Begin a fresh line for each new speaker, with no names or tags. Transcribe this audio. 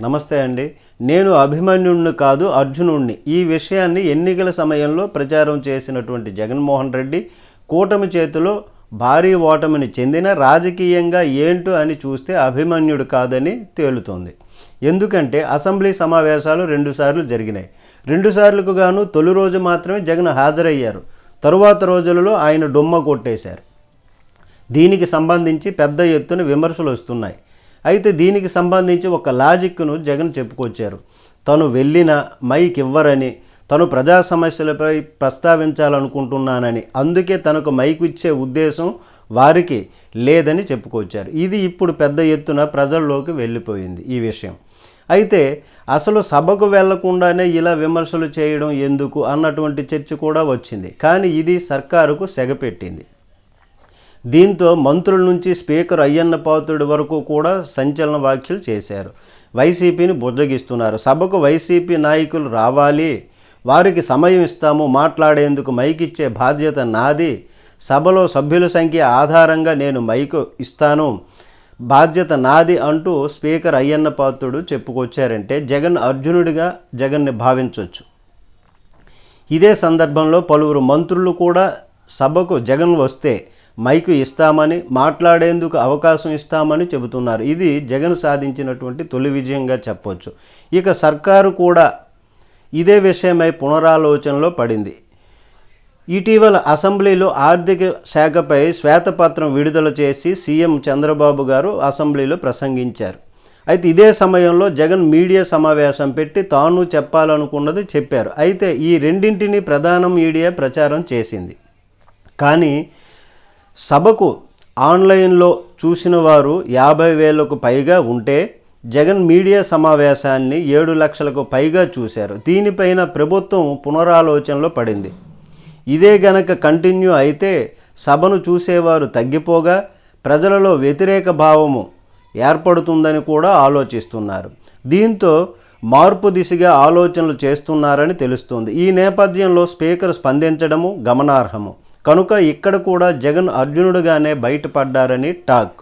నమస్తే అండి. నేను అభిమన్యుణ్ణి కాదు అర్జునుణ్ణి. ఈ విషయాన్ని ఎన్నికల సమయంలో ప్రచారం చేసినటువంటి జగన్మోహన్ రెడ్డి కూటమి చేతిలో భారీ ఓటమిని చెందిన రాజకీయంగా ఏంటో అని చూస్తే అభిమన్యుడు కాదని తేలుతోంది. ఎందుకంటే అసెంబ్లీ సమావేశాలు రెండుసార్లు జరిగినాయి. రెండుసార్లకు గాను తొలి రోజు మాత్రమే జగన్ హాజరయ్యారు. తరువాత రోజులలో ఆయన డొమ్మ కొట్టేశారు. దీనికి సంబంధించి పెద్ద ఎత్తున విమర్శలు వస్తున్నాయి. అయితే దీనికి సంబంధించి ఒక లాజిక్ను జగన్ చెప్పుకొచ్చారు. తను వెళ్ళిన మైక్ ఇవ్వరని తను ప్రజా సమస్యలపై ప్రస్తావించాలనుకుంటున్నానని అందుకే తనకు మైక్ ఇచ్చే ఉద్దేశం వారికి లేదని చెప్పుకొచ్చారు. ఇది ఇప్పుడు పెద్ద ఎత్తున ప్రజల్లోకి వెళ్ళిపోయింది ఈ విషయం. అయితే అసలు సభకు వెళ్ళకుండానే ఇలా విమర్శలు చేయడం ఎందుకు అన్నటువంటి చర్చ కూడా వచ్చింది. కానీ ఇది సర్కారుకు సెగపెట్టింది. దీంతో మంత్రుల నుంచి స్పీకర్ అయ్యన్న పాత్రుడి వరకు కూడా సంచలన వ్యాఖ్యలు చేశారు. వైసీపీని బుజ్జగిస్తున్నారు. సభకు వైసీపీ నాయకులు రావాలి వారికి సమయం ఇస్తాము మాట్లాడేందుకు మైక్ ఇచ్చే బాధ్యత నాది సభలో సభ్యుల సంఖ్య ఆధారంగా నేను మైకు ఇస్తాను బాధ్యత నాది అంటూ స్పీకర్ అయ్యన్న పాత్రుడు చెప్పుకొచ్చారంటే జగన్ అర్జునుడిగా జగన్ని భావించవచ్చు ఇదే సందర్భంలో పలువురు మంత్రులు కూడా సభకు జగన్ వస్తే మైకు ఇస్తామని మాట్లాడేందుకు అవకాశం ఇస్తామని చెబుతున్నారు. ఇది జగన్ సాధించినటువంటి తొలి విజయంగా చెప్పొచ్చు. ఇక సర్కారు కూడా ఇదే విషయమై పునరాలోచనలో పడింది. ఇటీవల అసెంబ్లీలో ఆర్థిక శాఖపై శ్వేతపత్రం విడుదల చేసి సీఎం చంద్రబాబు గారు అసెంబ్లీలో ప్రసంగించారు. అయితే ఇదే సమయంలో జగన్ మీడియా సమావేశం పెట్టి తాను చెప్పాలనుకున్నది చెప్పారు. అయితే ఈ రెండింటిని ప్రధాన మీడియా ప్రచారం చేసింది. కానీ సభకు ఆన్లైన్లో చూసిన వారు యాభై వేలకు పైగా ఉంటే జగన్ మీడియా సమావేశాన్ని ఏడు లక్షలకు పైగా చూశారు. దీనిపైన ప్రభుత్వం పునరాలోచనలో పడింది. ఇదే గనక కంటిన్యూ అయితే సభను చూసేవారు తగ్గిపోగా ప్రజలలో వ్యతిరేక భావము ఏర్పడుతుందని కూడా ఆలోచిస్తున్నారు. దీంతో మార్పు దిశగా ఆలోచనలు చేస్తున్నారని తెలుస్తుంది. ఈ నేపథ్యంలో స్పీకర్ స్పందించడము గమనార్హము. కనుక ఇక్కడ కూడా జగన్ అర్జునుడుగానే బయటపడ్డారని టాక్.